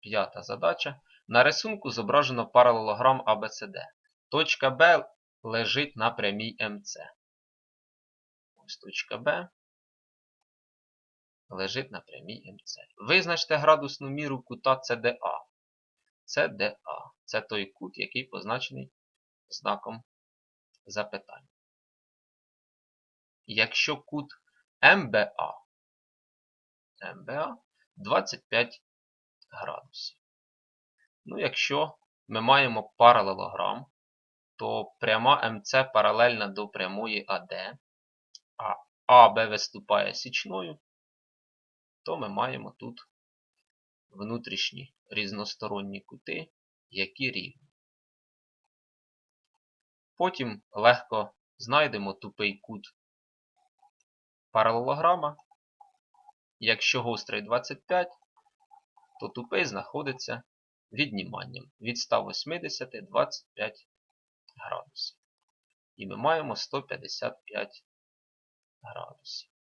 П'ята задача. На рисунку зображено паралелограм ABCD. Точка Б лежить на прямій МЦ. Ось точка Б лежить на прямій МЦ. Визначте градусну міру кута CDA. CDA – це той кут, який позначений знаком запитання. Якщо кут МБА, МБА 25 градусів. Ну, якщо ми маємо паралелограм, то пряма МЦ паралельна до прямої АД, а АБ виступає січною, то ми маємо тут внутрішні різносторонні кути, які рівні. Потім легко знайдемо тупий кут паралелограма. Якщо гострий 25, то тупий знаходиться відніманням від 180 25 градусів. І ми маємо 155 градусів.